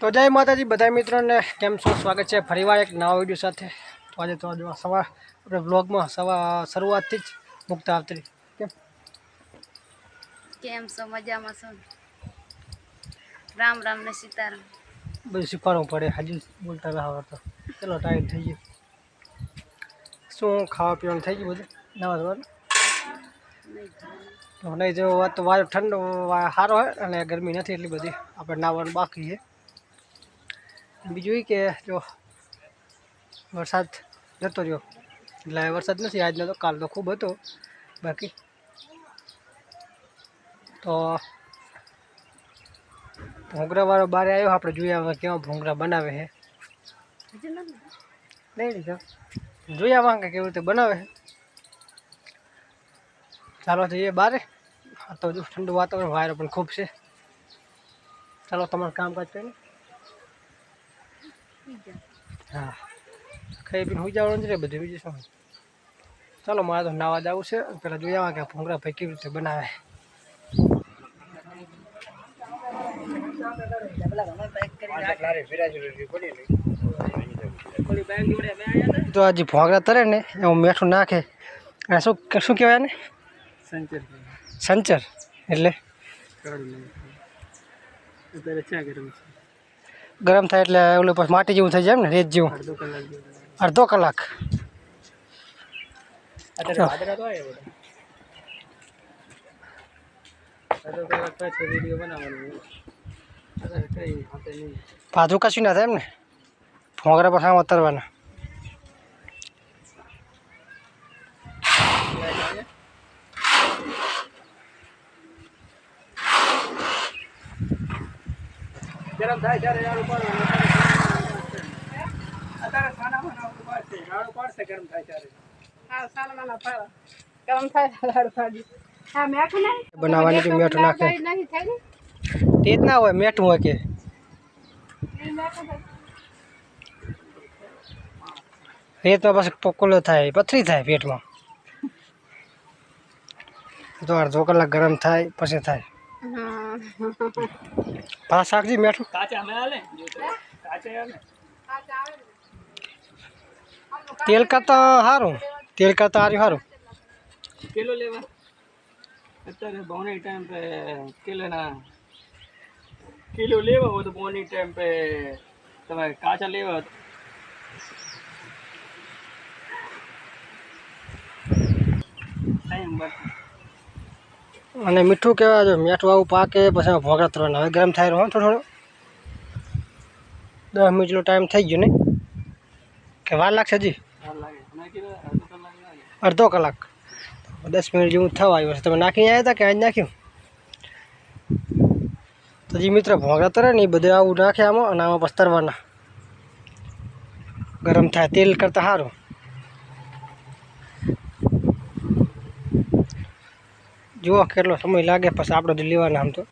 તો જય માતાજી બધા મિત્રોને કેમ છો? સ્વાગત છે ફરીવાર એક નવા વીડિયો સાથે. તો આજે તો સવાર આપણે બ્લોગમાં સવાર શરૂઆતથી જ મુક્ત આવતી કેમ? કેમ છો? મજામાં છો? રામ રામ ને સીતારામ. બધું શીખવાડવું પડે હજી બોલતા ના તો. ચલો ટાઈમ થઈ ગયો. શું ખાવા પીવાનું થઈ ગયું બધું? નવા ધોવાનું? તો નહીં જો વાત તો વાર ઠંડ સારો હોય અને ગરમી નથી એટલી બધી. આપણે નાવાનું બાકી છે. બીજું એ કે જો વરસાદ જતો રહ્યો. એટલે વરસાદ નથી, આજનો તો કાલ તો ખૂબ હતો. બાકી તો ભોંગરાવાળો બારે આવ્યો આપણે જોઈએ હવે કેવા ભોંગરા બનાવે છે. હજુ નથી? લઈ લીધો. જોયા વાંકે કેવી રીતે બનાવે છે. ચાલો જઈએ બારે. આ તો જો ઠંડુ વાતાવરણ વાયરો પણ ખૂબ છે. ચાલો તમારું કામકાજ કરીને હા. ખાઈ પીને હોઈ જવાનું છે રે બધું બીજું શું? ચાલો મારે તો નાવા જવું છે. પેલા જોઈ વાંકે આ ભૂંગળા ભાઈ કેવી રીતે બનાવે. તો આજે ભોગરા તરે ને એવું મીઠું નાખે. અને શું શું કહેવાય ને સંચર એટલે? ગરમ થાય એટલે ઓલું પછી માટી જેવું થઈ જાય ને રેત જેવું. અડધો કલાક પાછું કશું ના થાય એમ ને? ફોગરા પર સામે તરવાના ગરમ થાય ત્યારે રાડું પાડવાનું અત્યારે ખાના બનાવવું પડશે રાડું પાડશે ગરમ થાય ત્યારે. બનાવવાની તો મીઠું નાખે. તે જ ના હોય મીઠું હોય કે. રેતમાં પછી પકોલો થાય પથરી થાય પેટમાં. તો અડધો કલાક ગરમ થાય પછી થાય. પાછા શાકજી મીઠું તેલ કરતાં સારું તેલ કરતાં સારું સારું કિલો લેવા અત્યારે બોની ટાઈમ पे કિલોના કિલો લેવા હોય તો બોની ટાઈમ पे તમારે કાચા લેવા હોય તો ટાઈમ બસ અને મીઠું કહેવાય જો મીઠું આવું પાકે, પછી એમાં તરવાના હવે ગરમ થાય રહ્યો થોડો થોડો. દસ મિનિટ જેટલો ટાઈમ થઈ ગયો ને? કે વાર લાગશે હજી? અડધો કલાક. દસ મિનિટ જેવું થવા આવ્યું છે તમે નાખીને આવ્યા હતા કે આજ નાખ્યું? તો જે મિત્ર ભોગળા તરે ને એ બધે આવું નાખે આમાં અને આમાં પછી તરવાના ગરમ થાય, તેલ કરતાં સારું. જુઓ કેટલો સમય લાગે પછી આપણે લેવાના આમ તો.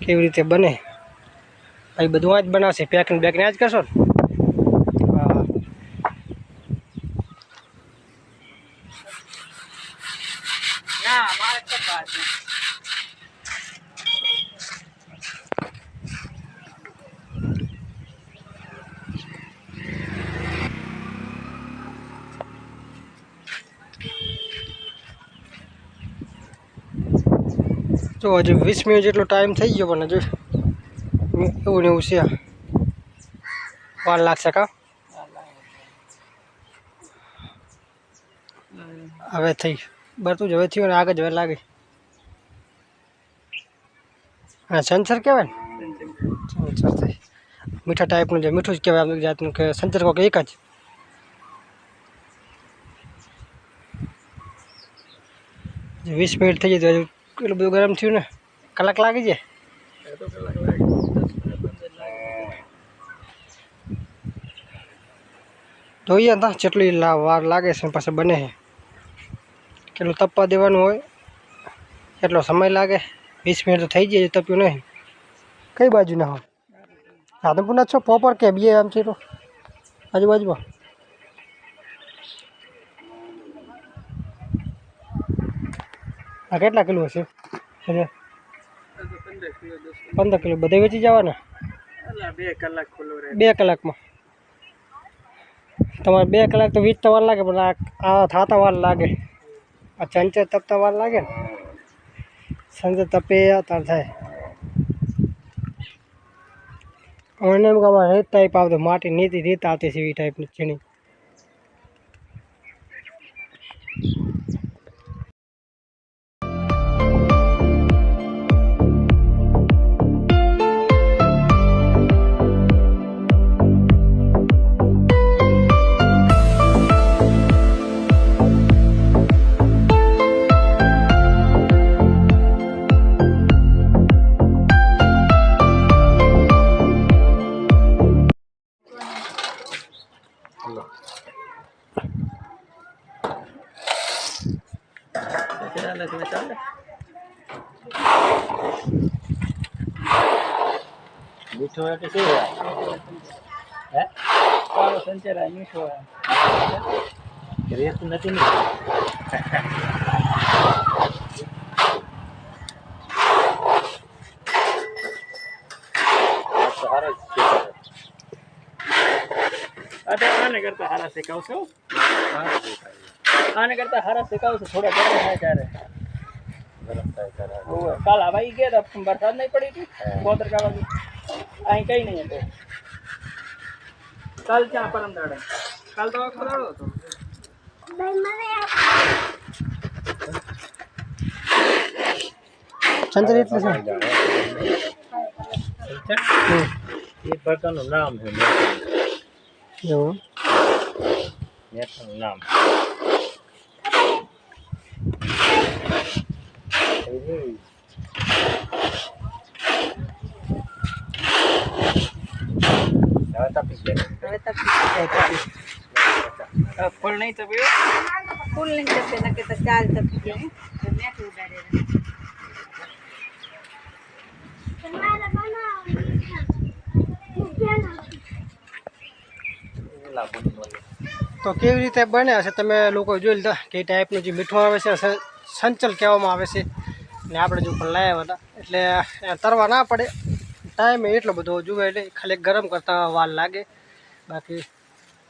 કેવી રીતે બને? ભાઈ બધું આ જ બનાવશે પેકિંગ બેકને આ જ કરશો ને? હા જો હજી વીસ મિનિટ જેટલો ટાઈમ થઈ ગયો પણ હજુ એવું ને એવું છે. વાર લાગશે કા? હવે થઈ. બરતું જ હવે થયું ને આગળ જ હવે લાગે. હા સંચર કહેવાય ને? સંચર થઈ. મીઠા ટાઈપનું છે મીઠું જ કહેવાય આમ જાતનું કે સંચર કોક એક જ. વીસ મિનિટ થઈ જાય તો હજુ એટલું બધું ગરમ થયું ને, કલાક લાગી જાય. ધોઈએ ને જેટલી વાર લાગે છે પાસે બને છે. કેટલું તપવા દેવાનું હોય, એટલો સમય લાગે. વીસ મિનિટ તો થઈ જાય, તપ્યું નહીં. કઈ બાજુ ના હોય? રાધનપુરના છો, પોપર કે, બે આમ છે આજુબાજુમાં? આ કેટલા કિલો હશે? એટલે પંદર કિલો. બધે વેચી જવાના? બે કલાક બે કલાકમાં? તમારે બે કલાક તો વીજતા વાર લાગે પણ આ થાતા વાર લાગે. આ ચંચર તપતા વાર લાગે ને? સંજે તપે તાર થાય. અને એમ કે અમારે રેત ટાઈપ આવતો માટી નીતિ રીત આવતી છે એવી ટાઈપની ચીણી. ચાલે ચાલે મીઠો એટલે શું હે? ચાલો સંચેરા મીઠો રેત નથી ને? આને કરતા હારા શેકાવશો? આને કરતા હારા શેકાવશો થોડા ગરમ થાય ત્યારે હોવે. કાલ હવાઈ ગયા હતા વરસાદ નહીં પડી હતી બોતર કાઢવાની અહીં કઈ નહીં હતું કાલ ક્યાં પરમ દાડે કાલ તો આખો દાડો હતો સંજર એટલે શું હમ. એ પ્રકારનું નામ છે એવું નેતાનું નામ તો કેવી રીતે બને હશે તમે લોકો જોઈ લીધા કે એ ટાઈપનું જે મીઠું આવે છે સંચલ કહેવામાં આવે છે. ને આપણે જો પણ લાવ્યા હતા, એટલે તરવા ના પડે. ટાઈમ એટલો બધો જુએ એટલે ખાલી ગરમ કરતા વાર લાગે. બાકી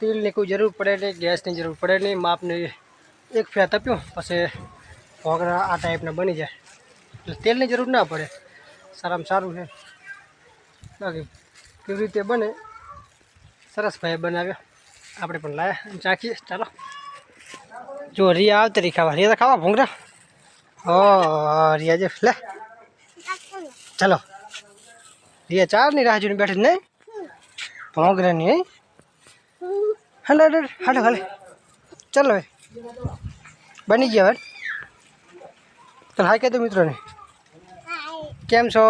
તેલની કોઈ જરૂર પડે નહીં, ગેસની જરૂર પડે નહીં. માપની એક ફેર તપ્યું પછી ભોગરા આ ટાઈપના બની જાય. એટલે તેલની જરૂર ના પડે. સારામાં સારું છે. બાકી કેવી રીતે બને, સરસ ભાઈ બનાવ્યા. આપણે પણ લાયા એમ ચાખીએ. ચાલો. જો રિયા આવતી રહી ખાવા. રિયા તો ખાવા ભૂંગરા ઓ રિયા જે. લે. ચાલો. રિયા ચારની રાહ જોઈને બેઠી નહીં? ભોંગરાની નહીં હાલો હાલો હાલો હાલો. ચાલો હવે. બની ગયા હવે. ચાલ હા કહેતો મિત્રોને. કેમ છો?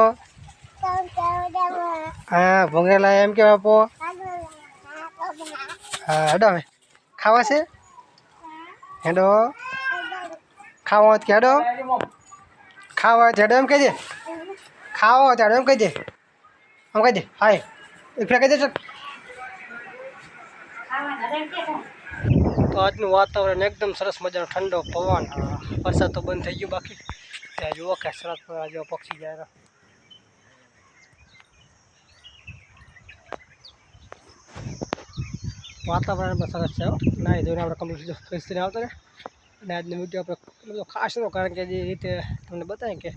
હા, ભોંગરેલા એમ કેમ આપો? હા, હેડો હવે. ખાવા છે? હેડો. ખાવા હેડો? ખાવા હેડો એમ કહેજે ખાવા હોય તો હેડો એમ કહી દે. હાય. એક ફેર કહી દે ચાલ તો આજનું વાતાવરણ એકદમ સરસ મજાનો ઠંડો પવન વરસાદ તો બંધ થઈ ગયો બાકી. ત્યાં જુઓ કે સરસ જો પક્ષી જાય વાતાવરણ પણ સરસ છે નાય ધોઈને આપણે કમ્પ્લીટ ફ્રેશ થઈને આવતા ને અને આજનો વીડિયો આપણે ખાસ હતો કારણ કે જે રીતે તમને બતાવીએ કે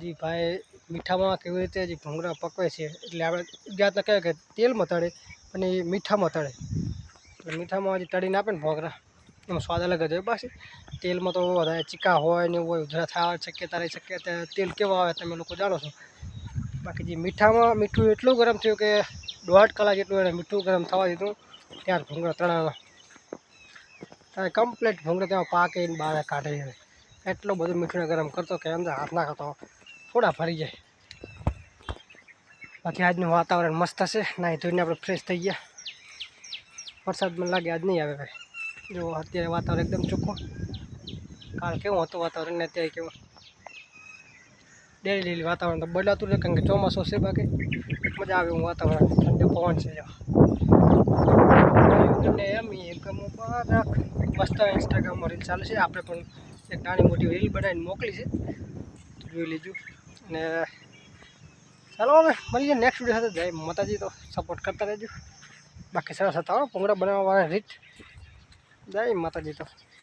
જે ભાઈ મીઠામાં કેવી રીતે જે ભૂંગળા પકવે છે, એટલે આપણે ગુજરાતના કહેવાય કે તેલમાં તળે અને એ મીઠામાં તળે. એટલે મીઠામાં જે તળીને આપે ને ભોંગરા. એમાં સ્વાદ અલગ જ હોય પાછી તેલમાં તો વધારે ચીકા હોય ને એવું હોય, ઉધરા થવા શક્યતા રહી શક્યતા તેલ કેવા આવે તમે લોકો જાણો છો. બાકી જે મીઠામાં મીઠું એટલું ગરમ થયું કે દોઢ કલાક જેટલું એને મીઠું ગરમ થવા દીધું ત્યાર ભૂંગળા ત્યારે કમ્પ્લીટ ભૂંગળા ત્યાં પાકે બહાર કાઢે એટલું બધું મીઠું ગરમ કરતો કે અંદર હાથ નાખતો. થોડા ફરી જાય. બાકી આજનું વાતાવરણ મસ્ત હશે નાહી ધોઈને આપણે ફ્રેશ થઈ ગયા. વરસાદ મને લાગે આજ નહીં આવે ભાઈ. જો, અત્યારે વાતાવરણ એકદમ ચોખ્ખું. કાલ કેવું હતું વાતાવરણ ને અત્યારે કેવું? ડેલી ડેલી વાતાવરણ તો બદલાતું રહે, કારણ કે ચોમાસું છે બાકી. મજા આવે એવું વાતાવરણ. ઠંડો પવન છે તમને એમ એક મુબારક મસ્ત ઇન્સ્ટાગ્રામમાં રીલ ચાલે છે. આપણે પણ એક નાની મોટી રીલ બનાવીને મોકલી છે. જોઈ લેજો. અને ચાલો હવે મળીએ નેક્સ્ટ વીડિયો સાથે. જય માતાજી તો સપોર્ટ કરતા રહેજો. બાકી સરસ હતા હો, ભૂંગળા બનાવવાવાળા રીત. જય માતાજી તો.